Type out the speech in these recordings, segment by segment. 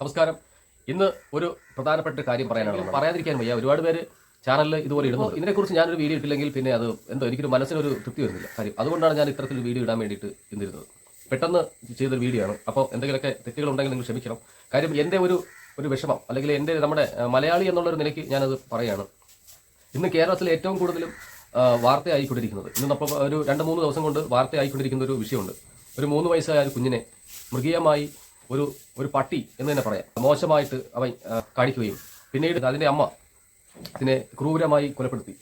നമസ്കാരം. ഇന്ന് ഒരു പ്രധാനപ്പെട്ട കാര്യം പറയാനാണ് പറയാതിരിക്കാൻ വയ്യ. ഒരുപാട് പേര് ചാനലിൽ ഇതുപോലെ ഇടുന്നു. ഇതിനെക്കുറിച്ച് ഞാനൊരു വീഡിയോ ഇട്ടില്ലെങ്കിൽ പിന്നെ അത് എന്തോ എനിക്കൊരു മനസ്സിനൊരു തൃപ്തി വരുന്നില്ല. കാര്യം അതുകൊണ്ടാണ് ഞാൻ ഇത്തരത്തിലൊരു വീഡിയോ ഇടാൻ വേണ്ടിയിട്ട് ഇന്നിരുന്നത് പെട്ടെന്ന് ചെയ്തൊരു വീഡിയോ ആണ്. അപ്പോൾ എന്തെങ്കിലുമൊക്കെ തെറ്റുകളുണ്ടെങ്കിൽ നിങ്ങൾ ക്ഷമിക്കണം. കാര്യം എന്റെ ഒരു ഒരു വിഷമം അല്ലെങ്കിൽ എന്റെ നമ്മുടെ മലയാളി എന്നുള്ളൊരു നിലയ്ക്ക് ഞാനത് പറയുകയാണ് ഇന്ന് കേരളത്തിൽ ഏറ്റവും കൂടുതലും വാർത്തയായിക്കൊണ്ടിരിക്കുന്നത് ഇന്ന് നമ്മൾ ഒരു രണ്ട് മൂന്ന് ദിവസം കൊണ്ട് വാർത്തയായിക്കൊണ്ടിരിക്കുന്ന ഒരു വിഷയമുണ്ട്. ഒരു മൂന്ന് വയസ്സായ ഒരു കുഞ്ഞിനെ മൃഗീയമായി ഒരു ഒരു പട്ടി എന്ന് തന്നെ പറയാം. മോശമായിട്ട് അവൻ കാണിക്കുകയും പിന്നീട് അതിന്റെ അമ്മ അതിനെ ക്രൂരമായി കൊലപ്പെടുത്തി.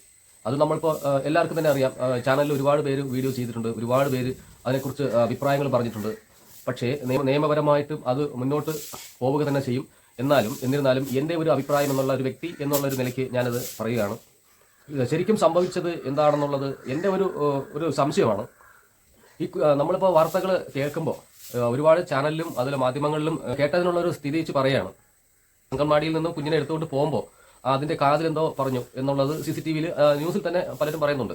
അത് നമ്മളിപ്പോൾ എല്ലാവർക്കും തന്നെ അറിയാം. ചാനലിൽ ഒരുപാട് പേര് വീഡിയോ ചെയ്തിട്ടുണ്ട്. ഒരുപാട് പേര് അതിനെക്കുറിച്ച് അഭിപ്രായങ്ങൾ പറഞ്ഞിട്ടുണ്ട്. പക്ഷേ നിയമ നിയമപരമായിട്ടും അത് മുന്നോട്ട് പോവുക തന്നെ ചെയ്യും. എന്നാലും എന്നിരുന്നാലും എന്റെ ഒരു അഭിപ്രായം എന്നുള്ള ഒരു വ്യക്തി എന്നുള്ള ഒരു നിലയ്ക്ക് ഞാനത് പറയുകയാണ്. ശരിക്കും സംഭവിച്ചത് എന്താണെന്നുള്ളത് എന്റെ ഒരു ഒരു സംശയമാണ്. ഈ നമ്മളിപ്പോൾ വാർത്തകൾ കേൾക്കുമ്പോൾ ഒരുപാട് ചാനലിലും അതുപോലെ മാധ്യമങ്ങളിലും കേട്ടതിനുള്ള ഒരു സ്ഥിതി വെച്ച് പറയുകയാണ് അംഗൻവാടിയിൽ നിന്നും കുഞ്ഞിനെ എടുത്തുകൊണ്ട് പോകുമ്പോൾ അതിന്റെ കാതിലെന്തോ പറഞ്ഞു എന്നുള്ളത് സി സി ടി വിയിൽ ന്യൂസിൽ തന്നെ പലരും പറയുന്നുണ്ട്.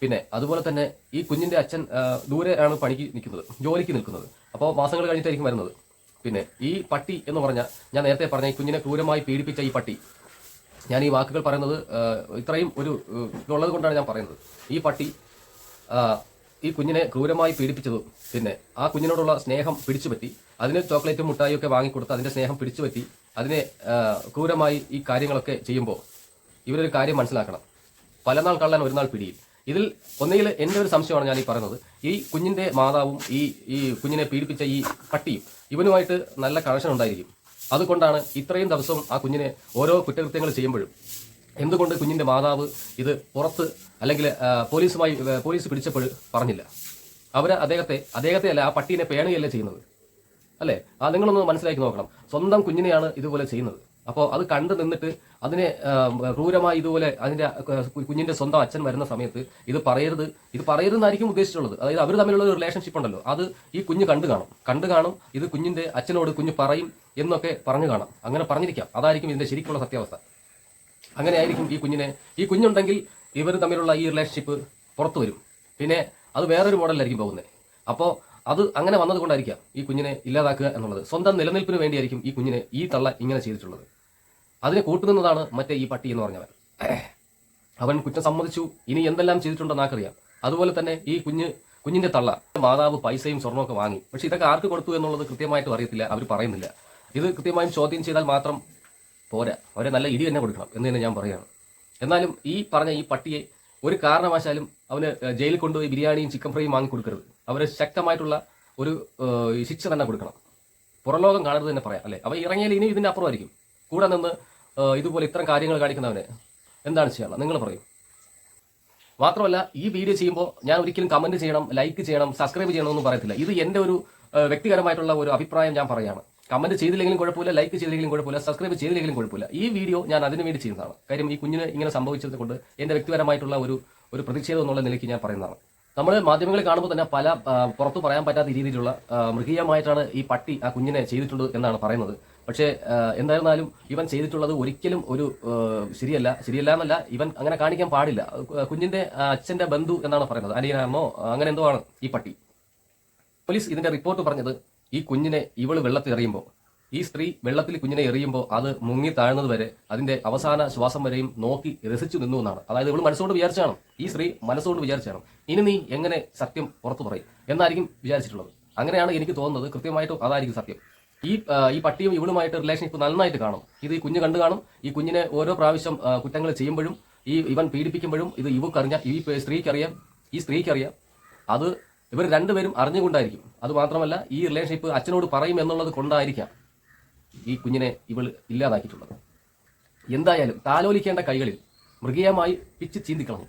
പിന്നെ അതുപോലെ തന്നെ ഈ കുഞ്ഞിന്റെ അച്ഛൻ ദൂരെയാണ് പണിക്ക് നിൽക്കുന്നത് ജോലിക്ക് നിൽക്കുന്നത്. അപ്പോൾ മാസങ്ങൾ കഴിഞ്ഞിട്ടായിരിക്കും വരുന്നത്. പിന്നെ ഈ പട്ടി എന്ന് പറഞ്ഞാൽ ഞാൻ നേരത്തെ പറഞ്ഞ ഈ കുഞ്ഞിനെ ക്രൂരമായി പീഡിപ്പിച്ച ഈ പട്ടി ഞാൻ ഈ വാക്കുകൾ പറയുന്നത് ഇത്രയും ഒരു ഉള്ളത് കൊണ്ടാണ് ഞാൻ പറയുന്നത്. ഈ പട്ടി ഈ കുഞ്ഞിനെ ക്രൂരമായി പീഡിപ്പിച്ചതും പിന്നെ ആ കുഞ്ഞിനോടുള്ള സ്നേഹം പിടിച്ചുപറ്റി അതിന് ചോക്ലേറ്റും മുട്ടായും ഒക്കെ വാങ്ങിക്കൊടുത്ത് അതിന്റെ സ്നേഹം പിടിച്ചുപറ്റി അതിനെ ക്രൂരമായി ഈ കാര്യങ്ങളൊക്കെ ചെയ്യുമ്പോൾ ഇവരൊരു കാര്യം മനസ്സിലാക്കണം. പല നാൾ കള്ളൻ ഒരു നാൾ പിടിയിൽ. ഇതിൽ ഒന്നുകിൽ എന്റെ ഒരു സംശയമാണ് ഞാൻ ഈ പറയുന്നത്. ഈ കുഞ്ഞിന്റെ മാതാവും ഈ ഈ കുഞ്ഞിനെ പീഡിപ്പിച്ച ഈ പട്ടിയും ഇവനുമായിട്ട് നല്ല കണക്ഷൻ ഉണ്ടായിരിക്കും. അതുകൊണ്ടാണ് ഇത്രയും ദിവസവും ആ കുഞ്ഞിനെ ഓരോ കുറ്റകൃത്യങ്ങൾ ചെയ്യുമ്പോഴും എന്തുകൊണ്ട് കുഞ്ഞിന്റെ മാതാവ് ഇത് പുറത്ത് അല്ലെങ്കിൽ പോലീസുമായി പോലീസ് പിടിച്ചപ്പോൾ പറഞ്ഞില്ല? അവർ അദ്ദേഹത്തെ അദ്ദേഹത്തെ അല്ല ആ പട്ടീനെ പേണുകയല്ലേ ചെയ്യുന്നത്? അല്ലേ? ആ നിങ്ങളൊന്ന് മനസ്സിലാക്കി നോക്കണം. സ്വന്തം കുഞ്ഞിനെയാണ് ഇതുപോലെ ചെയ്യുന്നത്. അപ്പോൾ അത് കണ്ടു നിന്നിട്ട് അതിനെ ക്രൂരമായി ഇതുപോലെ അതിന്റെ കുഞ്ഞിന്റെ സ്വന്തം അച്ഛൻ വരുന്ന സമയത്ത് ഇത് പറയരുത്. ഇത് പറയരുതെന്നായിരിക്കും ഉദ്ദേശിച്ചുള്ളത് അതായത് അവർ തമ്മിലുള്ള ഒരു റിലേഷൻഷിപ്പ് ഉണ്ടല്ലോ. അത് ഈ കുഞ്ഞ് കണ്ടു കാണും. കണ്ടു കാണും ഇത് കുഞ്ഞിന്റെ അച്ഛനോട് കുഞ്ഞ് പറയും എന്നൊക്കെ പറഞ്ഞു കാണാം. അങ്ങനെ പറഞ്ഞിരിക്കാം. അതായിരിക്കും ഇതിന്റെ ശരിക്കുള്ള സത്യാവസ്ഥ. അങ്ങനെയായിരിക്കും ഈ കുഞ്ഞിനെ. ഈ കുഞ്ഞുണ്ടെങ്കിൽ ഇവർ തമ്മിലുള്ള ഈ റിലേഷൻഷിപ്പ് പുറത്തു വരും. പിന്നെ അത് വേറൊരു മോഡലിലായിരിക്കും പോകുന്നത് അപ്പോൾ അത് അങ്ങനെ വന്നതുകൊണ്ടായിരിക്കാം ഈ കുഞ്ഞിനെ ഇല്ലാതാക്കുക എന്നുള്ളത്. സ്വന്തം നിലനിൽപ്പിന് വേണ്ടിയായിരിക്കും ഈ കുഞ്ഞിനെ ഈ തള്ള ഇങ്ങനെ ചെയ്തിട്ടുള്ളത്. അതിനെ കൂട്ടുന്നതാണ് മറ്റേ ഈ പട്ടി എന്ന് പറഞ്ഞവൻ. അവൻ കുറ്റം സമ്മതിച്ചു. ഇനി എന്തെല്ലാം ചെയ്തിട്ടുണ്ടെന്ന് ആർക്കറിയാം. അതുപോലെ തന്നെ ഈ കുഞ്ഞ് കുഞ്ഞിന്റെ തള്ള മാതാവ് പൈസയും സ്വർണമൊക്കെ വാങ്ങി. പക്ഷെ ഇതൊക്കെ ആർക്ക് കൊടുത്തു എന്നുള്ളത് കൃത്യമായിട്ട് അറിയത്തില്ല. അവർ പറയുന്നില്ല. ഇത് കൃത്യമായും ചോദ്യം ചെയ്താൽ മാത്രം പോരാ. അവരെ നല്ല ഇടി തന്നെ കൊടുക്കണം എന്ന് തന്നെ ഞാൻ പറയുകയാണ്. എന്നാലും ഈ പറഞ്ഞ ഈ പട്ടിയെ ഒരു കാരണവശാലും അവന് ജയിലിൽ കൊണ്ടുപോയി ബിരിയാണിയും ചിക്കൻ ഫ്രൈയും വാങ്ങി കൊടുക്കരുത്. അവർ ശക്തമായിട്ടുള്ള ഒരു ശിക്ഷ തന്നെ കൊടുക്കണം. പുറലോകം കാണരുത് തന്നെ പറയാം അല്ലേ? അവ ഇറങ്ങിയാൽ ഇനി ഇതിന്റെ അപ്പുറമായിരിക്കും. കൂടെ നിന്ന് ഇതുപോലെ ഇത്തരം കാര്യങ്ങൾ കാണിക്കുന്നവനെ എന്താണ് ചെയ്യണം നിങ്ങൾ പറയും. മാത്രമല്ല ഈ വീഡിയോ ചെയ്യുമ്പോൾ ഞാൻ ഒരിക്കലും കമന്റ് ചെയ്യണം ലൈക്ക് ചെയ്യണം സബ്സ്ക്രൈബ് ചെയ്യണമെന്നൊന്നും പറയത്തില്ല. ഇത് എന്റെ ഒരു വ്യക്തിപരമായിട്ടുള്ള ഒരു അഭിപ്രായം ഞാൻ പറയാണ് കമന്റ് ചെയ്തില്ലെങ്കിലും കുഴപ്പമില്ല ലൈക്ക് ചെയ്തില്ലെങ്കിലും കുഴപ്പമില്ല സബ്സ്ക്രൈബ് ചെയ്തില്ലെങ്കിലും കുഴപ്പമില്ല. ഈ വീഡിയോ ഞാൻ അതിനു വേണ്ടി ചെയ്യുന്നതാണ്. കാര്യം ഈ കുഞ്ഞിന് ഇങ്ങനെ സംഭവിച്ചത് കൊണ്ട് എന്റെ വ്യക്തിപരമായിട്ടുള്ള ഒരു ഒരു പ്രതിഷേധം എന്നുള്ള നിലയ്ക്ക് ഞാൻ പറയുന്നതാണ്. നമ്മൾ മാധ്യമങ്ങളിൽ കാണുമ്പോൾ തന്നെ പല പുറത്തു പറയാൻ പറ്റാത്ത രീതിയിലുള്ള മൃഗീയമായിട്ടാണ് ഈ പട്ടി ആ കുഞ്ഞിനെ ചെയ്തിട്ടുള്ളത് എന്നാണ് പറയുന്നത്. പക്ഷേ എന്തായിരുന്നാലും ഇവൻ ചെയ്തിട്ടുള്ളത് ഒരിക്കലും ഒരു ശരിയല്ല ശരിയല്ല എന്നല്ല ഇവൻ അങ്ങനെ കാണിക്കാൻ പാടില്ല. കുഞ്ഞിന്റെ അച്ഛന്റെ ബന്ധു എന്നാണ് പറയുന്നത് അനിയനാണോ അങ്ങനെ എന്തോ ആണ് ഈ പട്ടി. പോലീസ് ഇതിന്റെ റിപ്പോർട്ട് പറഞ്ഞത് ഈ കുഞ്ഞിനെ ഇവൾ വെള്ളത്തിൽ എറിയുമ്പോൾ ഈ സ്ത്രീ വെള്ളത്തിൽ കുഞ്ഞിനെ എറിയുമ്പോൾ അത് മുങ്ങി താഴ്ന്നത് വരെ അതിന്റെ അവസാന ശ്വാസം വരെയും നോക്കി രസിച്ചു നിന്നു എന്നാണ്. അതായത് ഇവൾ മനസ്സുകൊണ്ട് വിചാരിച്ചാണ് ഈ സ്ത്രീ മനസ്സുകൊണ്ട് വിചാരിച്ചാണ് ഇനി നീ എങ്ങനെ സത്യം പുറത്തു പറയും എന്നായിരിക്കും വിചാരിച്ചിട്ടുള്ളത്. അങ്ങനെയാണ് എനിക്ക് തോന്നുന്നത്. കൃത്യമായിട്ടും അതായിരിക്കും സത്യം. ഈ ഈ പട്ടിയും ഇവളുമായിട്ട് റിലേഷൻഷിപ്പ് നന്നായിട്ട് കാണും. ഇത് ഈ കുഞ്ഞ് കണ്ടു കാണും. ഈ കുഞ്ഞിനെ ഓരോ പ്രാവശ്യം കുറ്റങ്ങൾ ചെയ്യുമ്പോഴും ഈ ഇവൻ പീഡിപ്പിക്കുമ്പോഴും ഇത് ഇവക്കറിഞ്ഞ ഈ സ്ത്രീക്കറിയാം. ഈ സ്ത്രീക്കറിയാം. അത് ഇവർ രണ്ടുപേരും അറിഞ്ഞുകൊണ്ടായിരിക്കും. അത് മാത്രമല്ല ഈ റിലേഷൻഷിപ്പ് അച്ഛനോട് പറയും എന്നുള്ളത് കൊണ്ടായിരിക്കാം ഈ കുഞ്ഞിനെ ഇവൾ ഇല്ലാതാക്കിയിട്ടുള്ളത്. എന്തായാലും താലോലിക്കേണ്ട കൈകളിൽ മൃഗീയമായി പിച്ച് ചീന്തിക്കളഞ്ഞു.